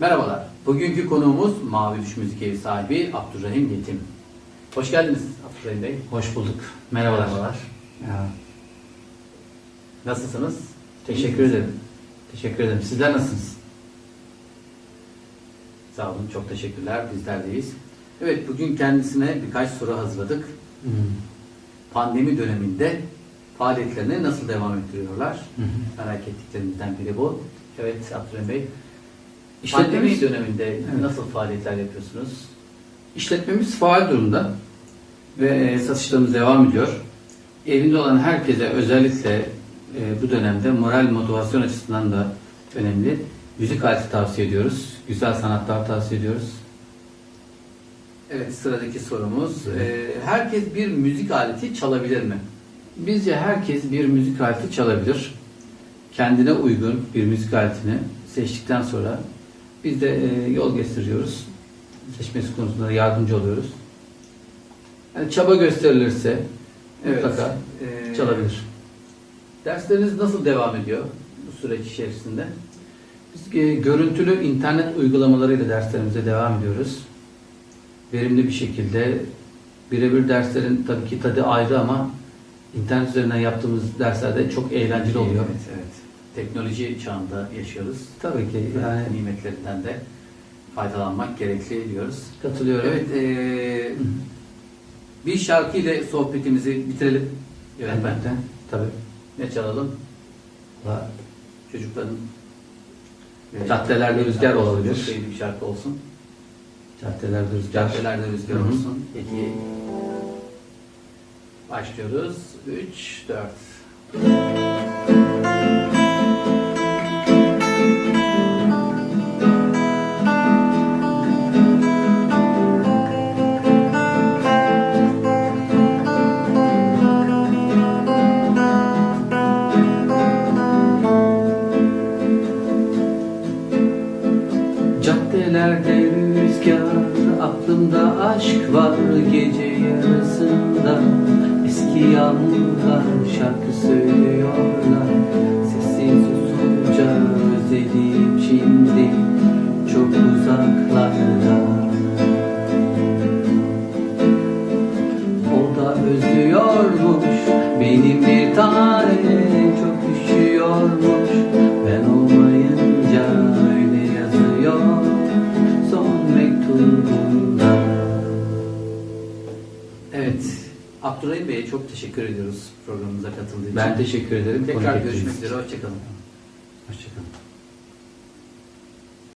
Merhabalar. Bugünkü konuğumuz Mavi Düş Müzik Evi sahibi Abdurrahim Yetim. Hoş geldiniz Abdurrahim Bey. Hoş bulduk. Merhabalar. Merhabalar. Ya, Nasılsınız? teşekkür ederim. Teşekkür ederim. Sizler nasılsınız? Sağ olun. Çok teşekkürler. Bizlerdeyiz. Evet bugün kendisine birkaç soru hazırladık. Hmm. Pandemi döneminde faaliyetlerini nasıl devam ettiriyorlar? Hı hı. Merak ettiklerimizden biri bu. Evet Abdurrahim Bey. Pandemi İşletmemiz, döneminde Evet. nasıl faaliyetler yapıyorsunuz? işletmemiz faal durumda ve e, satışlarımız devam ediyor. Evinde olan herkese özellikle e, bu dönemde moral motivasyon açısından da önemli. Müzik aleti tavsiye ediyoruz. Güzel sanatlar tavsiye ediyoruz. Evet sıradaki sorumuz. Ee, herkes bir müzik aleti çalabilir mi? Bizce herkes bir müzik aleti çalabilir. Kendine uygun bir müzik aletini seçtikten sonra biz de e, yol gösteriyoruz. Seçmesi konusunda yardımcı oluyoruz. Yani çaba gösterilirse mutlaka Ee, çalabilir. Dersleriniz nasıl devam ediyor bu süreç içerisinde? Biz e, görüntülü internet uygulamalarıyla derslerimize devam ediyoruz. Verimli bir şekilde birebir derslerin tabii ki tadı ayrı ama internet üzerinden yaptığımız derslerde çok eğlenceli oluyor. Evet, evet. Teknoloji çağında yaşıyoruz. Tabii ki yani Yani nimetlerinden de faydalanmak gerekli diyoruz. katılıyorum. Evet, ee, bir şarkı ile sohbetimizi bitirelim. Yönetmen. Elbette. Tabii. Ne çalalım? Valla Çocukların e, Caddelerde Rüzgar olabilir. Çok sevdiği bir şarkı olsun. Caddelerde rüzgar. Caddelerde rüzgar Hı hı. olsun. Peki başlıyoruz. 3, 4. Caddelerde rüzgar, aklımda aşk var gece yarısında. Eski yağmurlar şarkı söylüyorlar Sessiz usulca özledim şimdi çok uzaklarda. O da özlüyormuş benim bir tane Evet. Abdurrahim Bey'e çok teşekkür ediyoruz programımıza katıldığı için. Ben teşekkür ederim. Tekrar görüşmek üzere. Hoşçakalın. Hoşçakalın.